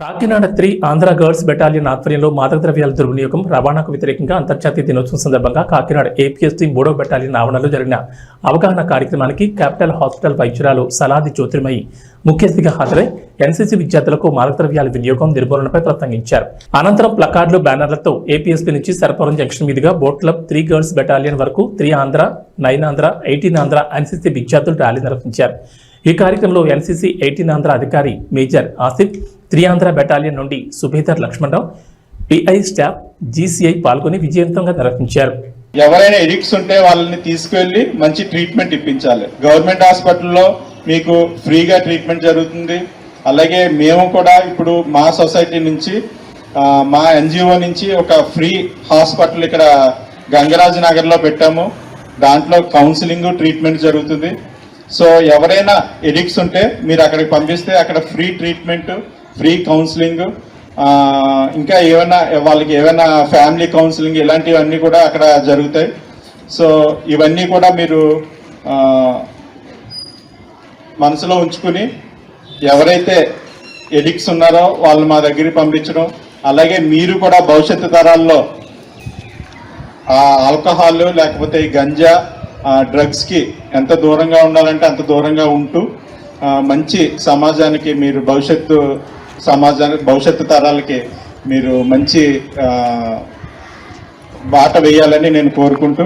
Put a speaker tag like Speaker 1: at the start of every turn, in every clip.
Speaker 1: Kakinada three Andhra girls battalion ఆధ్వర్యంలో మాదక ద్రవ్యాల దుర్వినియోగం రవాణాకు వ్యతిరేకంగా అంతర్జాతీయ దినోత్సవం సందర్భంగా కాకినాడ ఏపీఎస్సీ మూడో బెటాలియన్ ఆవరణలో జరిగిన అవగాహన కార్యక్రమానికి క్యాపిటల్ హాస్పిటల్ వైద్యురాలు సలాది జ్యోతిర్మయి ముఖ్య అతిథిగా హాజరై ఎన్సీసీ విద్యార్థులకు మాదక ద్రవ్యాల వినియోగం నిర్మూలనపై ప్రసంగించారు. అనంతరం ప్లకార్డులు బ్యానర్లతో ఏపీఎస్పీ నుంచి సరపురం జంక్షన్ మీదుగా boat club three girls battalion వరకు three Andhra nine Andhra eighteen Andhra NCC విద్యార్థులు ర్యాలీ నిర్వహించారు. ఈ కార్యక్రమంలో ఎన్సీసీ ఎయిటీన్ ఆంధ్ర అధికారి మేజర్ ఆసిఫ్ త్రియాంధ్ర బెటాలియన్ నుండి సుభేదర్ లక్ష్మణరావు పిఐ స్టాఫ్ జీసీఐ పాల్గొని విజయవంతంగా నిర్వహించారు.
Speaker 2: ఎవరైనా ఎడిక్ట్స్ ఉంటే వాళ్ళని తీసుకువెళ్ళి మంచి ట్రీట్మెంట్ ఇప్పించాలి. గవర్నమెంట్ హాస్పిటల్లో మీకు ఫ్రీగా ట్రీట్మెంట్ జరుగుతుంది. అలాగే మేము కూడా ఇప్పుడు మా సొసైటీ నుంచి మా ఎన్జిఓ నుంచి ఒక ఫ్రీ హాస్పిటల్ ఇక్కడ గంగరాజ్ నగర్లో పెట్టాము. దాంట్లో కౌన్సిలింగ్ ట్రీట్మెంట్ జరుగుతుంది. సో ఎవరైనా ఎడిక్ట్స్ ఉంటే మీరు అక్కడికి పంపిస్తే అక్కడ ఫ్రీ ట్రీట్మెంట్ ఫ్రీ కౌన్సిలింగ్ ఇంకా ఏమైనా వాళ్ళకి ఏమైనా ఫ్యామిలీ కౌన్సిలింగ్ ఇలాంటివన్నీ కూడా అక్కడ జరుగుతాయి. సో ఇవన్నీ కూడా మీరు మనసులో ఉంచుకుని ఎవరైతే ఎడిక్ట్స్ ఉన్నారో వాళ్ళు మా దగ్గరికి పంపించడం అలాగే మీరు కూడా భవిష్యత్తు తరాల్లో ఆల్కహాల్ లేకపోతే ఈ గంజా డ్రగ్స్కి ఎంత దూరంగా ఉండాలంటే అంత దూరంగా ఉంటూ మంచి సమాజానికి మీరు భవిష్యత్తు సమాజానికి భవిష్యత్తు తరాలకి మీరు మంచి బాట వేయాలని నేను కోరుకుంటూ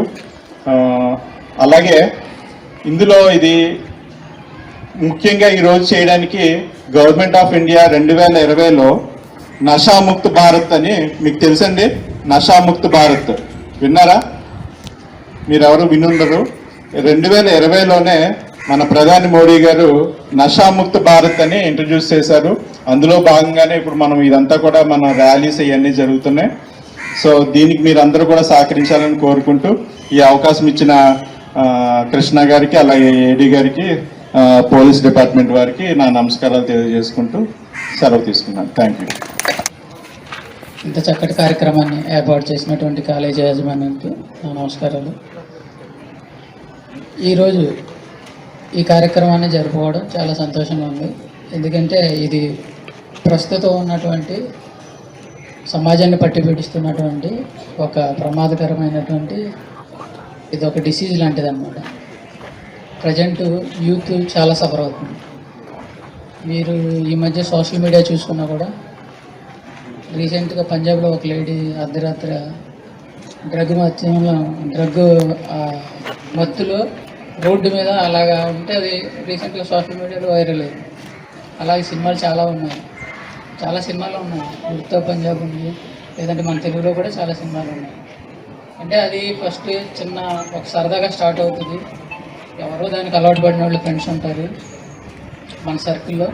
Speaker 2: అలాగే ఇందులో ఇది ముఖ్యంగా ఈరోజు చేయడానికి గవర్నమెంట్ ఆఫ్ ఇండియా రెండు వేల ఇరవైలో నషాముక్త్ భారత్ అని మీకు తెలుసండి? నషాముక్త్ భారత్. విన్నారా? మీరెవరు వినుండరు? రెండు వేల ఇరవైలోనే మన ప్రధాని మోడీ గారు నషాముక్త్ భారత్ అని ఇంట్రడ్యూస్ చేశారు. అందులో భాగంగానే ఇప్పుడు మనం ఇదంతా కూడా మన ర్యాలీస్ ఇవన్నీ జరుగుతున్నాయి. సో దీనికి మీరు అందరూ కూడా సహకరించాలని కోరుకుంటూ ఈ అవకాశం ఇచ్చిన కృష్ణ గారికి అలాగే ఏడీ గారికి పోలీస్ డిపార్ట్మెంట్ వారికి నా నమస్కారాలు తెలియజేసుకుంటూ సెలవు తీసుకున్నాను. థ్యాంక్ యూ
Speaker 3: ఇంత చక్కటి కార్యక్రమాన్ని ఏర్పాటు చేసినటువంటి కాలేజీ యాజమాన్యానికి నా నమస్కారాలు. ఈరోజు ఈ కార్యక్రమాన్ని జరుపుకోవడం చాలా సంతోషంగా ఉంది. ఎందుకంటే ఇది ప్రస్తుతం ఉన్నటువంటి సమాజాన్ని పట్టి పీడిస్తున్నటువంటి ఒక ప్రమాదకరమైనటువంటి ఇది ఒక డిసీజ్ లాంటిది అనమాట ప్రజెంట్ యూత్ చాలా సఫర్ అవుతుంది. మీరు ఈ మధ్య సోషల్ మీడియా చూసుకున్నా కూడా రీసెంట్గా పంజాబ్లో ఒక లేడీ అర్ధరాత్రి డ్రగ్ మధ్యంలో డ్రగ్ మత్తులో రోడ్డు మీద అలాగా ఉంటే అది రీసెంట్గా సోషల్ మీడియాలో వైరల్ అయింది. అలాగే సినిమాలు చాలా ఉన్నాయి. చాలా సినిమాలు ఉన్నాయి. ఉడతా పంజాబ్ ఉంది. లేదంటే మన తెలుగులో కూడా చాలా సినిమాలు ఉన్నాయి. అంటే అది ఫస్ట్ చిన్న ఒక సరదాగా స్టార్ట్ అవుతుంది. ఎవరో దానికి అలవాటు పడిన వాళ్ళు ఫ్రెండ్స్ ఉంటారు. మన సర్కిల్లో.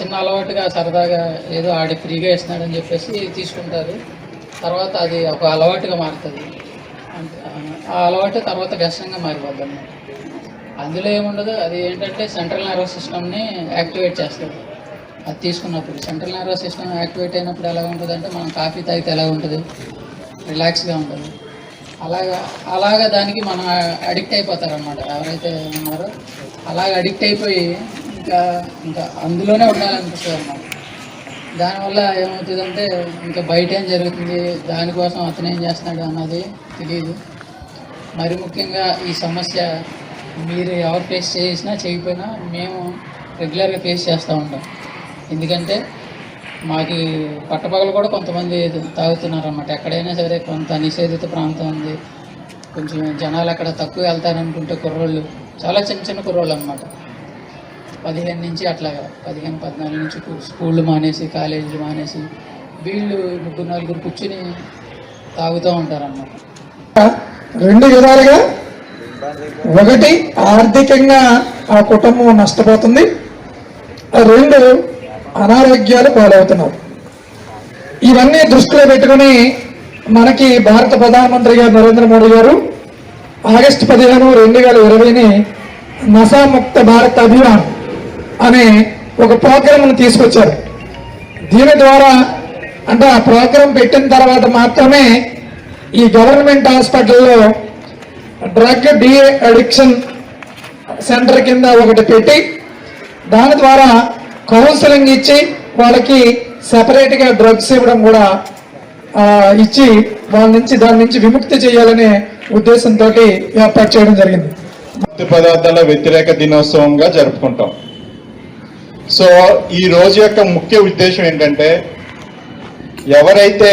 Speaker 3: చిన్న అలవాటుగా సరదాగా ఏదో ఆడి ఫ్రీగా ఇస్తున్నాడని చెప్పేసి తీసుకుంటారు. తర్వాత అది ఒక అలవాటుగా మారుతుంది. అంటే ఆ అలవాటు తర్వాత వ్యసనంగా మారిపోద్ది అన్నమాట. అందులో ఏముండదు అది ఏంటంటే సెంట్రల్ నర్వస్ సిస్టమ్ని యాక్టివేట్ చేస్తుంది. అది తీసుకున్నప్పుడు సెంట్రల్ నర్వస్ సిస్టమ్ యాక్టివేట్ అయినప్పుడు ఎలా ఉంటుంది అంటే మనం కాఫీ తాగితే ఎలా ఉంటుంది? రిలాక్స్గా ఉంటుంది. అలాగా అలాగా దానికి మనం అడిక్ట్ అయిపోతారనమాట ఎవరైతే ఉన్నారో అలాగ అడిక్ట్ అయిపోయి ఇంకా ఇంకా అందులోనే ఉండాలనిపిస్తుంది అనమాట దానివల్ల ఏమవుతుందంటే ఇంకా బయట ఏం జరుగుతుంది? దానికోసం అతను ఏం చేస్తున్నాడు అన్నది తెలియదు మరి ముఖ్యంగా ఈ సమస్య మీరు ఎవరు ఫేస్ చేసినా చేయకపోయినా మేము రెగ్యులర్గా ఫేస్ చేస్తూ ఉంటాం. ఎందుకంటే మాకు పట్టపగలు కూడా కొంతమంది తాగుతున్నారు అన్నమాట ఎక్కడైనా సరే కొంత నిషేధిత ప్రాంతం ఉంది. కొంచెం జనాలు అక్కడ తక్కువ వెళ్తారనుకుంటే కుర్రోళ్ళు చాలా చిన్న చిన్న కుర్రోళ్ళు అనమాట పదిహేను నుంచి అట్లాగా పదిహేను పద్నాలుగు నుంచి స్కూళ్ళు మానేసి కాలేజీలు మానేసి వీళ్ళు ముగ్గురు నలుగురు కూర్చుని తాగుతూ ఉంటారన్నమాట.
Speaker 4: రెండు విధాలుగా ఒకటి ఆర్థికంగా ఆ కుటుంబం నష్టపోతుంది. రెండు అనారోగ్యాలు పాలవుతున్నారు ఇవన్నీ దృష్టిలో పెట్టుకుని మనకి భారత ప్రధానమంత్రి గారు నరేంద్ర మోడీ గారు ఆగస్టు పదిహేను రెండు వేల ఇరవైని నశాముక్త భారత్ అభియాన్ అనే ఒక ప్రోగ్రామ్ను తీసుకొచ్చారు. దీని ద్వారా అంటే ఆ ప్రోగ్రాం పెట్టిన తర్వాత మాత్రమే ఈ గవర్నమెంట్ హాస్పిటల్లో డ్రగ్ డి అడిక్షన్ సెంటర్ కింద ఒకటి పెట్టి దాని ద్వారా కౌన్సిలింగ్ ఇచ్చి వాళ్ళకి సపరేట్గా డ్రగ్స్ ఇవ్వడం కూడా ఇచ్చి వాళ్ళ నుంచి దాని నుంచి విముక్తి చేయాలనే ఉద్దేశంతో ఏర్పాటు చేయడం జరిగింది.
Speaker 2: మత్తు పదార్థాల వ్యతిరేక దినోత్సవంగా జరుపుకుంటాం. సో ఈ రోజు యొక్క ముఖ్య ఉద్దేశం ఏంటంటే ఎవరైతే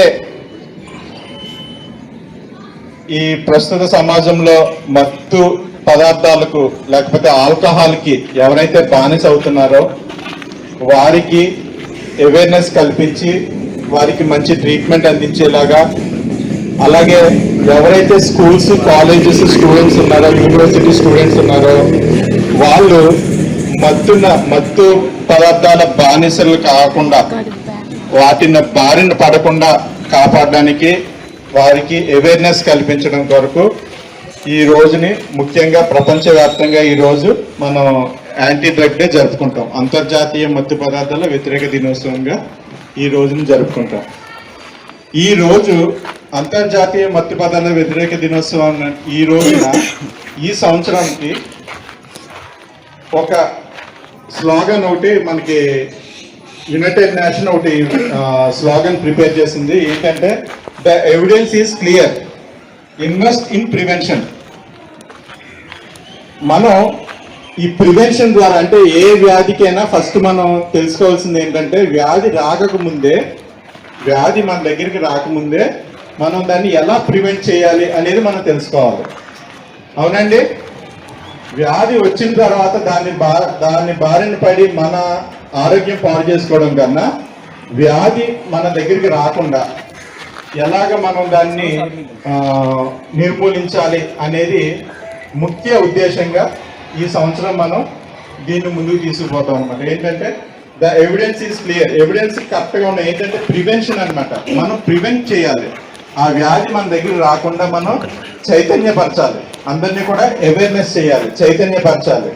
Speaker 2: ఈ ప్రస్తుత సమాజంలో మత్తు పదార్థాలకు లేకపోతే ఆల్కహాల్కి ఎవరైతే బానిస అవుతున్నారో వారికి అవేర్నెస్ కల్పించి వారికి మంచి ట్రీట్మెంట్ అందించేలాగా అలాగే ఎవరైతే స్కూల్స్ కాలేజెస్ స్టూడెంట్స్ ఉన్నారో యూనివర్సిటీ స్టూడెంట్స్ ఉన్నారో వాళ్ళు మత్తున మత్తు పదార్థాల బానిసలు కాకుండా వాటిని బారిన పడకుండా కాపాడడానికి వారికి అవేర్నెస్ కల్పించడం కొరకు ఈ రోజుని ముఖ్యంగా ప్రపంచవ్యాప్తంగా ఈరోజు మనం యాంటీ డ్రగ్ డే జరుపుకుంటాం. అంతర్జాతీయ మత్తు పదార్థాల వ్యతిరేక దినోత్సవంగా ఈ రోజుని జరుపుకుంటాం. ఈ రోజు అంతర్జాతీయ మత్తు పదార్థాల వ్యతిరేక దినోత్సవం ఈ రోజున ఈ సంవత్సరానికి ఒక స్లోగన్ ఒకటి మనకి యునైటెడ్ నేషన్ ఒకటి స్లోగన్ ప్రిపేర్ చేసింది. ఏంటంటే the evidence is clear invest in prevention మనం ఈ ప్రివెన్షన్ ద్వారా అంటే ఏ వ్యాధికైనా ఫస్ట్ మనం తెలుసుకోవాల్సింది ఏంటంటే వ్యాధి రాకముందే వ్యాధి మన దగ్గరికి రాకముందే మనం దాన్ని ఎలా ప్రివెంట్ చేయాలి అనేది మనం తెలుసుకోవాలి. అవునండి? వ్యాధి వచ్చిన తర్వాత దాన్ని బా దాన్ని బారిన పడి మన ఆరోగ్యం పాడు చేసుకోవడం కన్నా వ్యాధి మన దగ్గరికి రాకుండా ఎలాగ మనం దాన్ని నిర్మూలించాలి అనేది ముఖ్య ఉద్దేశంగా ఈ సంవత్సరం మనం దీన్ని ముందుకు తీసుకుపోతాం అనమాట ఏంటంటే the evidence is clear. Evidence కరెక్ట్గా ఉన్నాయి. ఏంటంటే ప్రివెన్షన్ అన్నమాట. మనం ప్రివెంట్ చేయాలి. ఆ వ్యాధి మన దగ్గర రాకుండా మనం చైతన్యపరచాలి. అందరినీ కూడా అవేర్నెస్ చేయాలి. చైతన్యపరచాలి.